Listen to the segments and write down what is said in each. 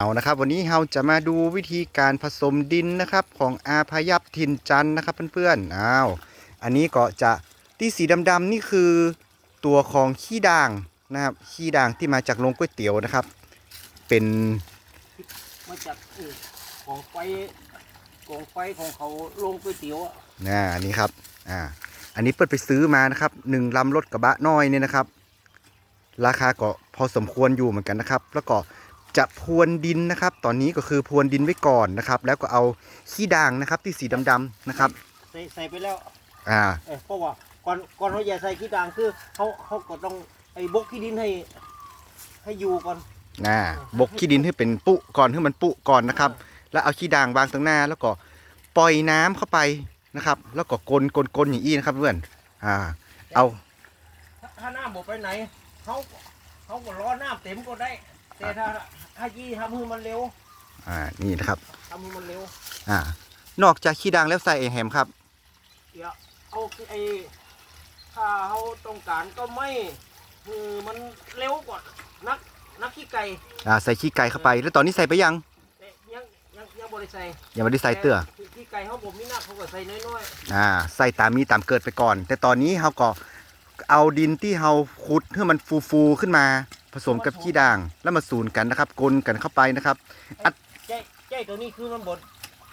เอานะครับวันนี้เราจะมาดูวิธีการผสมดินนะครับของอาพยับทินจันทร์นะครับเพื่อนๆอ้าวอันนี้ก็จะที่สีดำๆนี่คือตัวของขี้ด่างนะครับขี้ด่างที่มาจากโรงก๋วยเตี๋ยวนะครับ เป็นมาจากเออกองไฟกองไฟของเขาลงก๋วยเตี๋ยวอะนะอันนี้ครับอ่าอันนี้เปิดไปซื้อมานะครับหนึ่งลำรถกระบะน้อยเนี่ยนะครับ ราคาก็พอสมควรอยู่เหมือนกันนะครับ แล้วก็ จะพรวนดินนะครับ ตอนนี้ก็คือพรวนดินไว้ก่อนนะครับ แล้วก็เอาขี้ด่างนะครับที่สีดำๆนะครับ ใส่ใส่ไปแล้วอ่าเออเพราะว่าก่อนก่อนเขาจะใส่ขี้ด่างคือเขาเขาก็ต้องไอ้บกขี้ดินให้ ให้อยู่ก่อนนะบกขี้ดินให้เป็นปุก่อนให้มันปุก่อนนะครับ แล้วเอาขี้ด่างวางตรงหน้า แล้วก็ปล่อยน้ำเข้าไปนะครับ แล้วก็กลนกลนกลอย่างนี้นะครับเพื่อนอ่า เอาถ้าถ้าน้ำบกไปไหนเขาเขาก็รอน้ำเต็มก็ได้ แต่ถ้าถ้ายี่ทำให้มันเร็ว อ่า นี่นะครับทำให้มันเร็ว อ่า นอกจากขี้ด่างแล้วใส่ไอแฮมครับ เดี๋ยวเอาไอ้ถ้าเขาต้องการก็ไม่คือมันเร็วกว่านักนักขี้ไก่ อ่า ใส่ขี้ไก่เข้าไป แล้วตอนนี้ใส่ไปยังแต่ยังยังยังบริใส่ยังไม่ได้ใส่เตื้อที่ที่ไก่เขาผมมีหน้าเขาก็ใส่น้อยอ่า ใส่ตามมีตามเกิดไปก่อน แต่ตอนนี้เราก็เอาดินที่เราขุดให้มันฟูๆขึ้นมา ผสมกับขี้ด่าง แล้วมาสูนกันนะครับกลนกันเข้าไปนะครับๆใจใจตัวนี้คือมันบด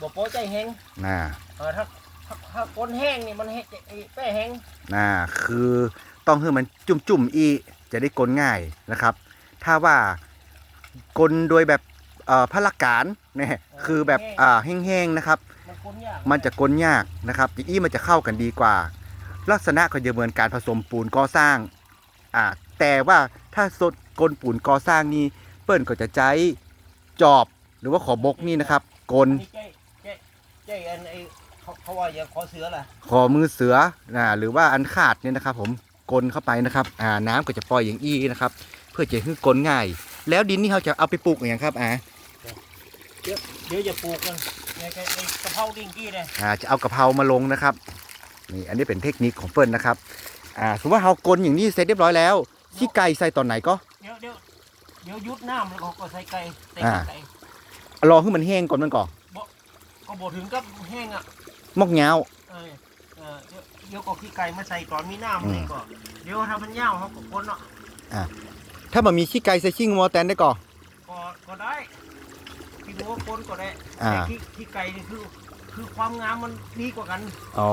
บดโป๊ใจแห้งน่าเออถ้าถ้าถ้าก้นแห้งนี่มันแห้งไอ้แป้แห้งน่าคือต้องให้มันจุ่มๆอีจะได้กลนง่ายนะครับ ถ้าว่ากลนโดยแบบเอ่อพละการเนี่ยคือแบบอ่าแห้งๆนะครับ มันก้นยากมันจะกลนยากนะครับอย่างอี้มันจะเข้ากันดีกว่า ลักษณะก็จะเหมือนการผสมปูนก่อสร้างอ่าแต่ว่าถ้าสด กลปูนก่อสร้างนี่เปิ้นก็จะใช้จอบหรือว่าขอบกนี่นะครับกลนี่ใจใจใจอันไอ้เขาเขาว่าอย่างคอเสือล่ะขอมือเสือนะหรือว่าอันขาดเนี่ยนะครับ ผมกลเข้าไปนะครับอ่าน้ำก็จะปล่อยอย่างอี้นะครับ เพื่อจะให้กลง่าย แล้วดินนี่เขาจะเอาไปปลูกอย่างครับอ่าเดี๋ยวเดี๋ยวจะปลูกกันไอ้ไอ้ไอ้กะเพราดิ้งกี้เลยอ่าจะเอากะเพรามาลงนะครับนี่อันนี้เป็นเทคนิคของเปิ้ลนะครับอ่าสมมติว่าเรากลอย่างนี้เสร็จเรียบร้อยแล้วขี้ไก่ใส่ตอนไหนก็ เดี๋ยวเดี๋ยวเดี๋ยวยุดน้ำแล้วเขาก็ใส่ไก่ใส่อ่า ไก่รอให้มันแห้งก่อนมันก่อนก็บดถึงกับแห้งอะมอกเงาว เออเออเดี๋ยวเดี๋ยวก็ขี้ไก่มาใส่ตอนมีน้ำอืมนี่ก็เดี๋ยวถ้ามันยาวเขาก็คนเนาะถ้ามันมีขี้ไก่ใส่ขี้งัวแตนได้ก่อน ก็ก็ได้ที่หัวคนก็ได้อ่า แต่ขี้ขี้ไก่นี่คือ คือความงามมันดีกว่ากัน อ๋อ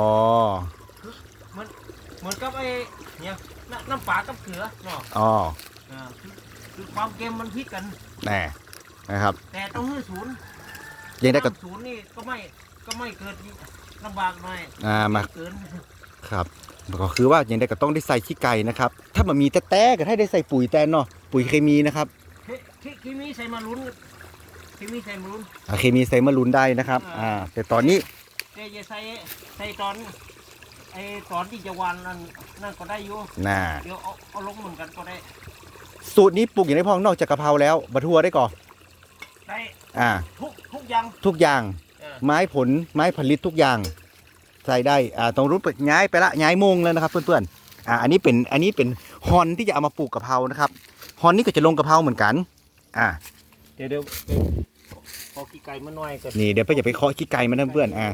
เหมือนกับไอ้เนี่ยน้ำน้ำปลากับเกลือเนาะอ๋อ อ่าคือคือความเค็มมันพิษกัน แน่นะครับ แต่ต้องให้ศูนย์ยังได้กับศูนย์นี่ก็ไม่ก็ไม่เกิดลำบากหน่อยอ่ามาเกินครับก็คือว่ายังได้ก็ต้องได้ใส่ขี้ไก่นะครับ ถ้ามันมีแต่แต่ก็ให้ได้ใส่ปุ๋ยแตนเนาะปุ๋ยเคมีนะครับเคเคเคมีใส่มาลุ้นเคมีใส่มาลุ้นอ่าเคมีใส่มะรุนได้นะครับอ่าแต่ตอนนี้แต่อย่าใส่ใส่ตอนไอ้ตอนที่จะวันนั่นนั่นก็ได้อยู่น่าเดี๋ยวเอาเอาลงเหมือนกันก็ได้ สูตรนี้ปลูกอย่างไรพ่องนอกจากกะเพราแล้วบะทั่วได้ก่อนได้อ่า ทุกทุกอย่าง ทุกอย่าง เออ ไม้ผลไม้ผลิตทุกอย่าง ใส่ได้อ่าตรงรูปย้ายไปละย้ายมงแล้วนะครับ เพื่อนๆอ่าอันนี้เป็นอันนี้เป็นฮอนที่จะเอามาปลูกกะเพรานะครับฮอนนี่ก็จะลงกะเพราเหมือนกัน อ่า เดี๋ยวเดี๋ยวพอขี้ไก่มาหน่อยก็นี่เดี๋ยวไปอย่าไปเคาะขี้ไก่มานะเพื่อนอ่า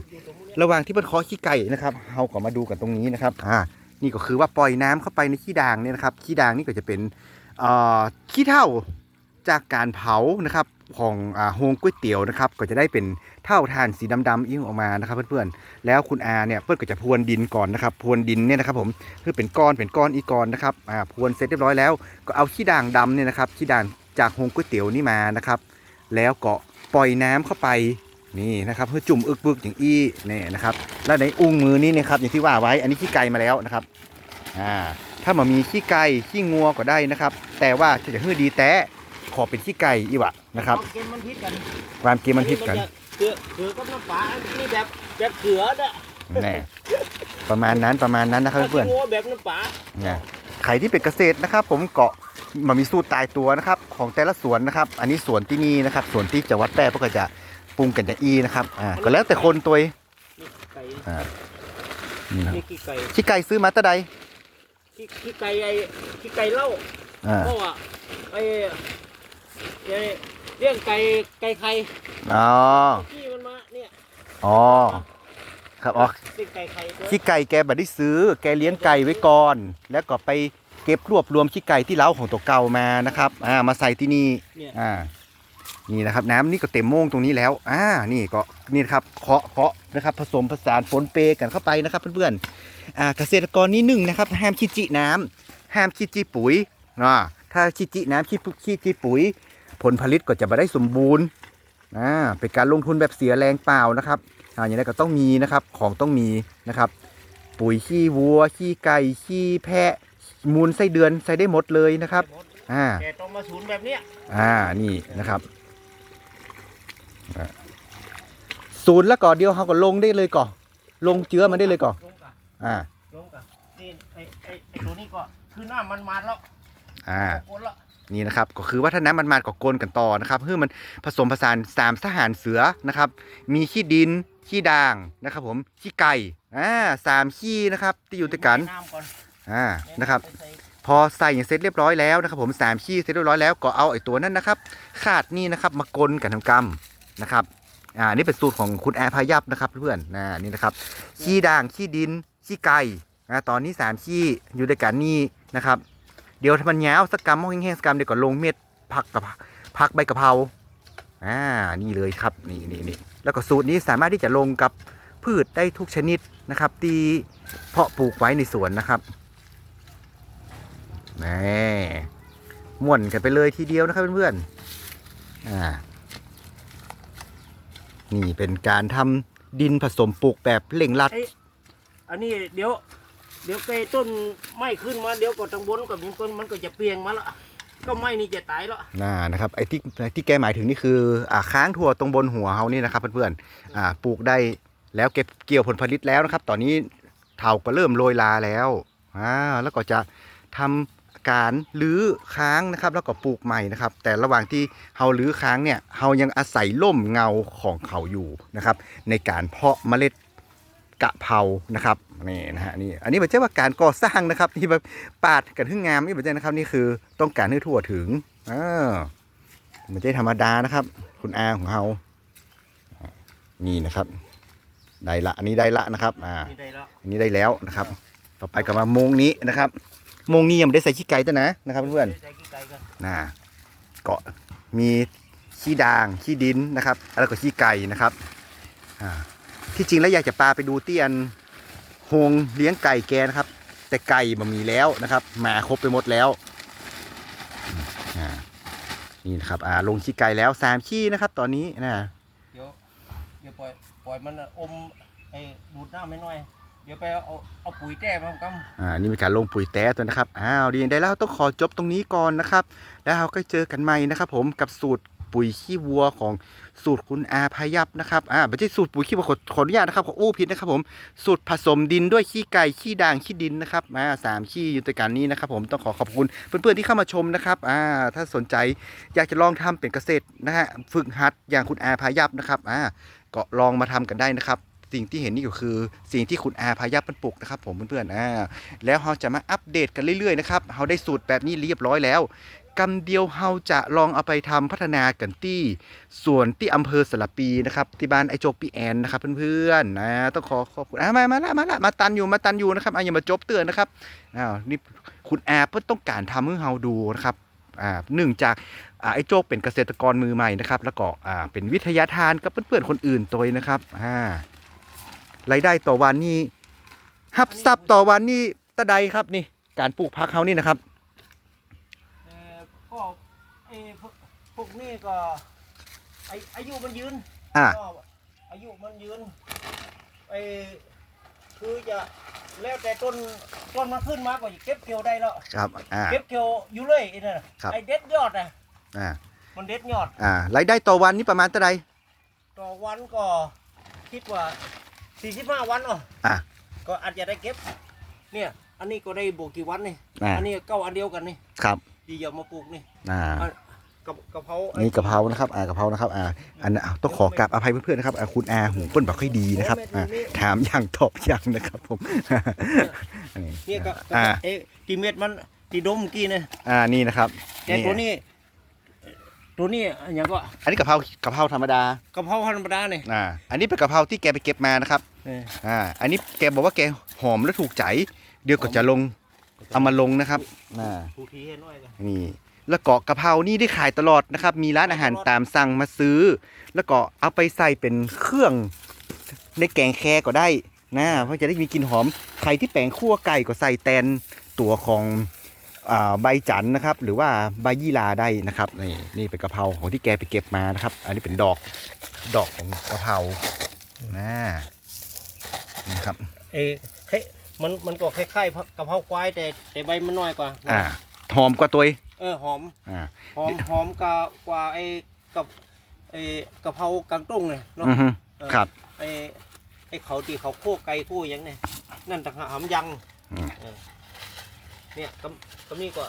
ระหว่างที่เพิ่นเคาะขี้ไก่นะครับเราก็มาดูกันตรงนี้นะครับ อ่า นี่ก็คือว่าปล่อยน้ำเข้าไปในขี้ด่างเนี่ยนะครับ ขี้ด่างนี่ก็จะเป็นเอ่อ ขี้เถ้าจากการเผานะครับของโฮงก๋วยเตี๋ยวนะครับ ก็จะได้เป็นเท่าทานสีดำๆอิ่งออกมานะครับเพื่อนๆ แล้วคุณอาเนี่ยเพื่อนก็จะพรวนดินก่อนนะครับพรวนดินเนี่ยนะครับผมคือเป็นก้อนเป็นก้อนอีกก้อนนะครับอ่าพรวนเสร็จเรียบร้อยแล้วก็เอาขี้ด่างดำเนี่ยนะครับขี้ด่างจากโฮงก๋วยเตี๋ยวนี่มานะครับ แล้วก็ปล่อยน้ำเข้าไปนี่นะครับเพื่อจุ่มอึกบึกอย่างอี้นี่นะครับ แล้วในอุ้งมือนี้นะครับอย่างที่ว่าไว้อันนี้ขี้ไก่มาแล้วนะครับอ่า ถ้ามันมีขี้ไก่ขี้งัวก็ได้นะครับ แต่ว่าถ้าจะฮือดีแต่ขอเป็นขี้ไก่อีวะนะครับวามเค็มมันพิษกันความเกมมันพิษกันจะเกลือเกลือกับน้ำปลาอันนี่แบบแบบเกลือเด้อแน่ประมาณนั้นประมาณนั้นนะครับเพื่อนถ้ากิงัวแบบน้ำปลาๆเนี่ยใครที่เป็นเกษตรนะครับ ผมเกาะมันมีสูตรตายตัวนะครับ ของแต่ละสวนนะครับ อันนี้สวนที่นี่นะครับสวนที่จังหวัดแพร่ก็จะปรุงกันอย่างอีนะครับอ่าก็แล้วแต่คนตัวเองนี่ไก่อ่านี่นะครับนี่ขี้ไก่ขี้ไก่ซื้อมาแตะใด ขี้ขี้ไก่ไอ้ขี้ไก่เหล้าอ่าเพราะว่าไอ้ไอ้เลี้ยงไก่ไก่ไข่อ๋อขี้มันมาเนี่ยอ๋อครับอ๋อเลี้ยงไก่ไข่ด้วยขี้ไก่แกบัดได้ซื้อ แกเลี้ยงไก่ไว้ก่อน แล้วก็ไปเก็บรวบรวมขี้ไก่ที่เล้าของตัวเก่ามานะครับอ่ามาใส่ที่นี่เนี่ยอ่า นี่นะครับ น้ำนี่ก็เต็มโม่งตรงนี้แล้ว อ่า นี่ก็นี่นะครับเคาะเคาะนะครับ ผสมผสานปนเปกันเข้าไปนะครับเพื่อนๆอ่า เกษตรกรนี่หนึ่งนะครับ ห้ามขี้จิน้ำห้ามขี้จิปุ๋ยอ่าถ้าขี้จิน้ำขี้ขี้จิปุ๋ย ผลผลิตก็จะไม่ได้สมบูรณ์อ่าเป็นการลงทุนแบบเสียแรงเปล่านะครับอ่าอย่างไรก็ต้องมีนะครับของต้องมีนะครับ ปุ๋ยขี้วัวขี้ไก่ขี้แพะมูลไส้เดือนใส่ได้หมดเลยนะครับอ่าแต่ต้องมาศูนย์แบบเนี้ยอ่านี่นะครับอ่าศูนย์แล้วก่อนเดียวเขาก็ลงได้เลยก่อนลงเจือมันได้เลยก่อนลงกะ อ่าลงกะนี่ไอ้ไอ้ไอ้ตัวนี้ก็คือหน้ามันมาแล้วอ่า โคนแล้วนี่นะครับก็คือว่าถ้าน้ำมันมาก็กลนกันต่อนะครับเพื่อมันผสมผสานสามทหารเสือนะครับ มีขี้ดินขี้ด่างนะครับ ผมขี้ไก่อ่าสามขี้นะครับที่อยู่ด้วยกันน้ำก่อนอ่านะครับ ไปใส่พอใส่อย่างเสร็จเรียบร้อยแล้วนะครับ ผมสามขี้เสร็จเรียบร้อยแล้วก็เอาไอ้ตัวนั้นนะครับขาดนี่นะครับมากลกันทำกรรมนะครับอ่านี่เป็นสูตรของคุณแอร์พายับนะครับเพื่อนๆนะนี่นะครับขี้ด่างขี้ดิน ขี้ไก่นะตอนนี้สามขี้อยู่ด้วยกันนี่นะครับ เดี๋ยวมันยาวสักกรรมห้องแห้งๆสักกรรมเดี๋ยวก็ลงเม็ดผักกับผักใบกะเพราอ่านี่เลยครับนี่นี่นี่แล้วก็สูตรนี้สามารถที่จะลงกับพืชได้ทุกชนิดนะครับ ที่เพาะปลูกไว้ในสวนนะครับแน่ม่วนกันไปเลยทีเดียวนะครับเพื่อนๆอ่านี่เป็นการทำดินผสมปลูกแบบเร่งรัด อันนี้เดี๋ยว เดี๋ยวไก่ต้นไม้ขึ้นมาเดี๋ยวก็ทางบนกับนี้ต้นมันก็จะเปลียงมาละก็ไม้นี่จะตายแล้วน่านะครับไอ้ที่ที่แกหมายถึงนี่คืออ่าค้างถั่วตรงบนหัวเขานี่นะครับเพื่อนๆอ่าปลูกได้แล้วเก็บเกี่ยวผลผลิตแล้วนะครับ ตอนนี้เถาก็เริ่มโรยลาแล้วอ่าแล้วก็จะทำการลื้อค้างนะครับ แล้วก็ปลูกใหม่นะครับ แต่ระหว่างที่เฮาลื้อค้างเนี่ยเฮายังอาศัยร่มเงาของเขาอยู่นะครับ ในการเพาะเมล็ด กะเพรานะครับนี่นะฮะนี่อันนี้ไม่ใช่ว่าการก่อสร้างนะครับที่แบบปาดกันขึ้นงามนี่ไม่ใช่นะครับนี่คือต้องการให้ทั่วถึงอ่าไม่ใช่ธรรมดานะครับ คุณอาของเฮานี่นะครับได้ละอันนี้ได้ละนะครับอ่านี่ได้แล้วอันนี้ได้แล้วนะครับ ต่อไปก็มามงนี้นะครับมงนี้ยังไม่ได้ใส่ขี้ไก่ตัวนะนะครับเพื่อนใส่ขี้ไก่กันๆนะเกาะมีขี้ด่างขี้ดินนะครับ แล้วก็ขี้ไก่นะครับอ่า ที่จริงแล้วอยากจะปลาไปดูเตียนโฮงเลี้ยงไก่แกนะครับ แต่ไก่มันมีแล้วนะครับหมาครบไปหมดแล้วอ่านี่นะครับอ่าลงขี้ไก่แล้วสามขี้นะครับ ตอนนี้นะเดี๋ยวเดี๋ยวปล่อยปล่อยมันอมไอ้ดูดน้ำไม่น้อยเดี๋ยวไปเอาเอาปุ๋ยแก้มากำอ่านี่มีการลงปุ๋ยแต้ตัวนะครับอ้าวดีได้แล้วต้องขอจบตรงนี้ก่อนนะครับ แล้วเราก็เจอกันใหม่นะครับ ผมกับสูตร ปุ๋ยขี้วัวของสูตรคุณอาพายับนะครับอ่าไม่ใช่สูตรปุ๋ยขี้วัวขอขอนุญาตนะครับขออู้ผิดนะครับผมสูตรผสมดินด้วยขี้ไก่ขี้ด่างขี้ดินนะครับอ่าสามขี้อยู่ด้วยกันนี้นะครับ ผมต้องขอขอบคุณเพื่อนๆที่เข้ามาชมนะครับอ่าถ้าสนใจอยากจะลองทำเป็นเกษตรนะฮะฝึกหัดอย่างคุณอาพายับนะครับอ่าก็ลองมาทำกันได้นะครับ สิ่งที่เห็นนี่ก็คือสิ่งที่คุณอาพายับมันปลูกนะครับ ผมเพื่อนๆอ่าแล้วเราจะมาอัปเดตกันเรื่อยๆนะครับเราได้สูตรแบบนี้เรียบร้อยแล้วกำเดียวเราจะลองเอาไปทำพัฒนากันที่ส่วนที่อำเภอสระปีนะครับที่บ้านไอโจกปีแอนนะครับเพื่อนๆนะต้องขอขอบคุณอ่ามามาละมาละมาตันอยู่มาตันอยู่นะครับอะอย่ามาจบเตือนนะครับอ้าวนี่คุณอาเพิ่นต้องการทำให้เราดูนะครับอ่าหนึ่งจากอไอโจกเป็นเกษตรกรมือใหม่นะครับ แล้วก็อ่าเป็นวิทยาทานกับเพื่อนๆคนอื่นตัวนะครับอ่า รายได้ต่อวันนี่หับซับต่อวันนี่ตะใดครับนี่ การปลูกพักเขานี่นะครับเอ่อก็ไอ้พวกพวกนี้ก็ไอ้อายุมันยืนอ่า ก็อายุมันยืนไอ้คือจะแล้วแต่ต้นต้นมันขึ้นมาก็จะเก็บเกี่ยวได้แล้วครับ อ่า เก็บเกี่ยวอยู่เลยไอ้นั่นน่ะครับ ไอ้เด็ดยอดนะอ่า มันเด็ดยอด อ่ารายได้ต่อวันนี่ประมาณเท่าไหร่ต่อวันก็คิดว่า 45วันเนาะอ่าก็อาจจะได้เก็บ เนี่ย อันนี้ก็ได้บวกกี่วันนี่อ่า อันนี้เก้าอันเดียวกันนี่ครับดีอย่ามาปลูกนี่อ่าอะกับกะเพราไอ้นี่กะเพรานะครับอ่ากะเพรานะครับอ่าอันนั้นอะต้องขอกราบอภัยเพื่อนๆนะครับอ่าคุณอาหูเปิ้นบอกค่อยดีนะครับอ่าถามอย่างตอบอย่างนะครับผมเนี่ยก็อ่าเอ๊ะกี่เม็ดมันตีดมเมื่อกี้เนี่ยอ่านี่นะครับแต่ตัวนี้ ตัวนี้อันยังก็อันนี้กะเพรากะเพราธรรมดากะเพราธรรมดาเนี่ยอ่าอันนี้เป็นกะเพราที่แกไปเก็บมานะครับเอออ่าอันนี้แกบอกว่าแกหอมและถูกใจ เดี๋ยวก็จะลงเอามาลงนะครับอ่าทูทีให้น้อยกันนี่แล้วก็กะเพรานี่ได้ขายตลอดนะครับ มีร้านอาหารตามสั่งมาซื้อ แล้วก็เอาไปใส่เป็นเครื่องในแกงแคก็ได้นะเพราะจะได้มีกลิ่นหอมใครที่แปลงคั่วไก่ก็ใส่แตนตัวของอ่า ใบจันทร์นะครับ หรือว่าใบยี่ลาได้นะครับนี่นี่เป็นกะเพราของที่แกไปเก็บมานะครับ อันนี้เป็นดอกดอกของกะเพรานะนี่ครับเอ้เฮ้ยมันมันก็คล้ายๆกะเพราควายแต่แต่ใบมันน้อยกว่า อ่าหอมกว่าตัวเองเออหอมอ่าหอมหอมกว่ากว่าไอ้กับไอ้กะเพรากางตุ้งเลยเนาะอือฮึเออครับไอ้ไอ้เขาที่เขาโค้ไก่โค้หยังเนี่ยนั่นต่างหากหำยังอืมเออ เนี่ยกำกำนี่ก็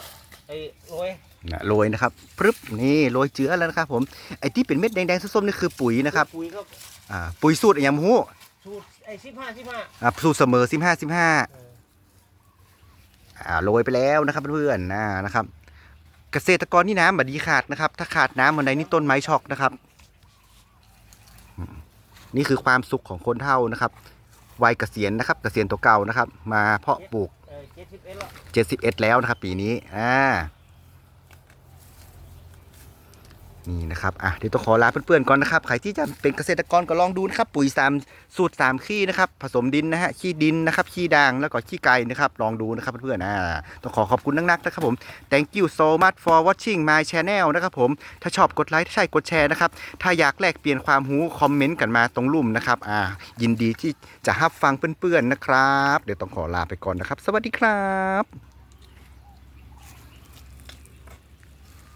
ไอ้โรยนะโรยนะครับปึ๊บนี่โรยเจือแล้วนะครับผมไอ้ที่เป็นเม็ดแดงๆส้มๆนี่คือปุ๋ยนะครับปุ๋ยครับอ่าปุ๋ยสูตรอะไรอย่างมู้สูตรไอ้สิบห้าสิบห้าอ่าสูตรเสมอสิบห้าสิบห้าอ่าโรยไปแล้วนะครับเพื่อนๆนะนะครับ เกษตรกรนี่น้ำบดีขาดนะครับ ถ้าขาดน้ำวันใดนี่ต้นไม้ช็อกนะครับอืมนี่คือความสุขของคนเท่านะครับวัยเกษียณนะครับ เกษียณตัวเก่านะครับ มาเพาะปลูก เจ็ดสิบเอ็ดแล้วนะครับปีนี้อ่า นี่นะครับอะเดี๋ยวต้องขอลาเพื่อนๆก่อนนะครับใครที่จะเป็นเกษตรกรก็ลองดูนะครับปุ๋ยสามสูตรสามขี้นะครับผสมดินนะฮะขี้ดินนะครับขี้ด่างแล้วก็ขี้ไก่นะครับลองดูนะครับเพื่อนๆอ่าต้องขอขอบคุณนักๆนะครับผม thank you so much for watching my channel นะครับผมถ้าชอบกดไลค์ถ้าใช่กดแชร์นะครับถ้าอยากแลกเปลี่ยนความรู้คอมเมนต์กันมาตรงลุ่มนะครับอ่ายินดีที่จะรับฟังเพื่อนๆนะครับ เดี๋ยวต้องขอลาไปก่อนนะครับ สวัสดีครับ